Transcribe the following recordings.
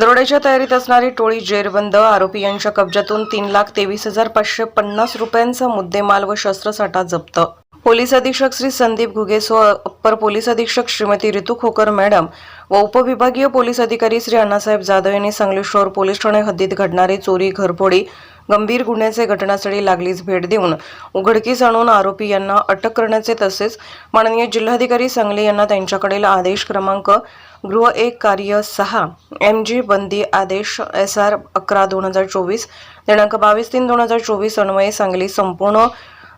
दरोड्याच्या तयारीत असणारी टोळी जेरबंद आरोपी यांच्या कब्जातून तीन लाख तेवीस हजार पाचशे पन्नास रुपयांचा मुद्देमाल व शस्त्रसाठा जप्त. पोलीस अधीक्षक श्री संदीप घुगेस व अप्पर पोलीस अधीक्षक श्रीमती ऋतू खोकर मॅडम व उपविभागीय पोलीस अधिकारी श्री अण्णासाहेब जाधव यांनी सांगली शहर पोलीस ठाणे हद्दीत घडणारी चोरी घरफोडी गंभीर गुन्ह्याचे घटनास्थळी लागलीच भेट देऊन उघडकीस आणून आरोपी यांना अटक करण्याचे तसेच माननीय जिल्हाधिकारी सांगली यांना त्यांच्याकडील आदेश क्रमांक गृह एक कार्य सहा एम जी बंदी आदेश एस आर अकरा दोन हजार चोवीस दिनांक बावीस तीन दोन हजार चोवीस अन्वये सांगली संपूर्ण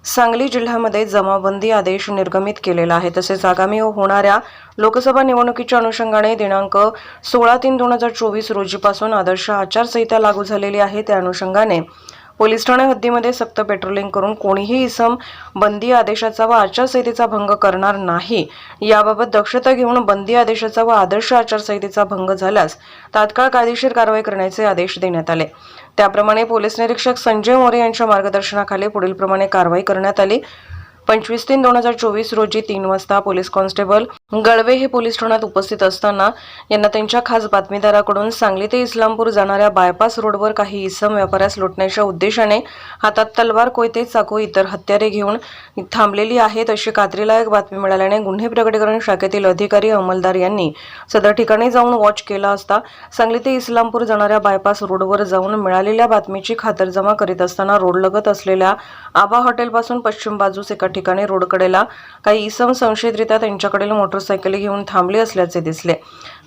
सांगली जिल्ह्यामध्ये जमाबंदी आदेश निर्गमित केलेला आहे. तसेच आगामी होणाऱ्या लोकसभा निवडणुकीच्या अनुषंगाने दिनांक सोळा तीन दोन हजार चोवीस रोजीपासून आदर्श आचारसंहिता लागू झालेली आहे. त्या अनुषंगाने पोलीस ठाणे हद्दीमध्ये सक्त पेट्रोलिंग करून कोणीही इसम बंदी आदेशाचा व आचारसंहितेचा भंग करणार नाही. याबाबत दक्षता घेऊन बंदी आदेशाचा व आदर्श आचारसंहितेचा भंग झाल्यास तात्काळ कायदेशीर कारवाई करण्याचे आदेश देण्यात आले. त्याप्रमाणे पोलीस निरीक्षक संजय मोरे यांच्या मार्गदर्शनाखाली पुढील प्रमाणे कारवाई करण्यात आली. पंचवीस तीन दोन हजार चोवीस रोजी तीन वाजता पोलीस कॉन्स्टेबल गळवे हे पोलीस ठाण्यात उपस्थित असताना यांना त्यांच्या खास बातमीदाराकडून सांगली ते इस्लामपूर जाणाऱ्या बायपास रोडवर काही इसम व्यापाऱ्यास लुटण्याच्या उद्देशाने हातात तलवार कोयते चाकू इतर हत्यारे घेऊन थांबलेली आहेत अशी खात्रीलायक बातमी मिळाल्याने गुन्हे प्रकटीकरण शाखेतील अधिकारी अंमलदार यांनी सदर ठिकाणी जाऊन वॉच केला असता सांगली ते इस्लामपूर जाणाऱ्या बायपास रोडवर जाऊन मिळालेल्या बातमीची खातरजमा करीत असताना रोडलगत असलेल्या आबा हॉटेलपासून पश्चिम बाजूस एका ठिकाणी रोडकडेला काही इसम संशयितरित्या त्यांच्याकडील मोटरसायकली घेऊन थांबली असल्याचे दिसले.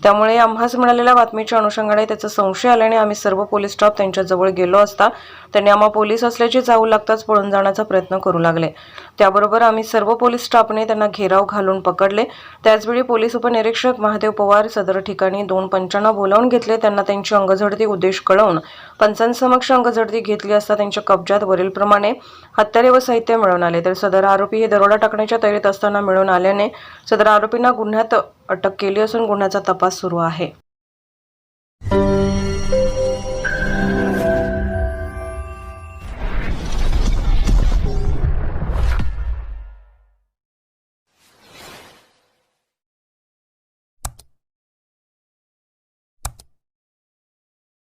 त्यामुळे आम्हास मिळालेल्या बातमीच्या अनुषंगाने त्याचा संशय आल्याने आम्ही सर्व पोलीस स्टाफ त्यांच्याजवळ गेलो असता त्यांनी आम्हा पोलीस असल्याचे जाऊ लागताच पळून जाण्याचा प्रयत्न करू लागले. त्याबरोबर आम्ही सर्व पोलीस स्टाफने त्यांना घेराव घालून पकडले. त्याचवेळी पोलीस उपनिरीक्षक महादेव पवार सदर ठिकाणी दोन पंचांना बोलावून घेतले. त्यांना त्यांची अंगझडती उद्देश कळवून पंचांसमक्ष अंगझडती घेतली असता त्यांच्या कब्जात वरीलप्रमाणे हत्यारे व साहित्य मिळून आले. तर सदर आरोपी हे दरोडा टाकण्याच्या तयारीत असताना मिळून आल्याने सदर आरोपींना गुन्ह्यात अटक केली असून गुन्ह्याचा तपास सुरू आहे.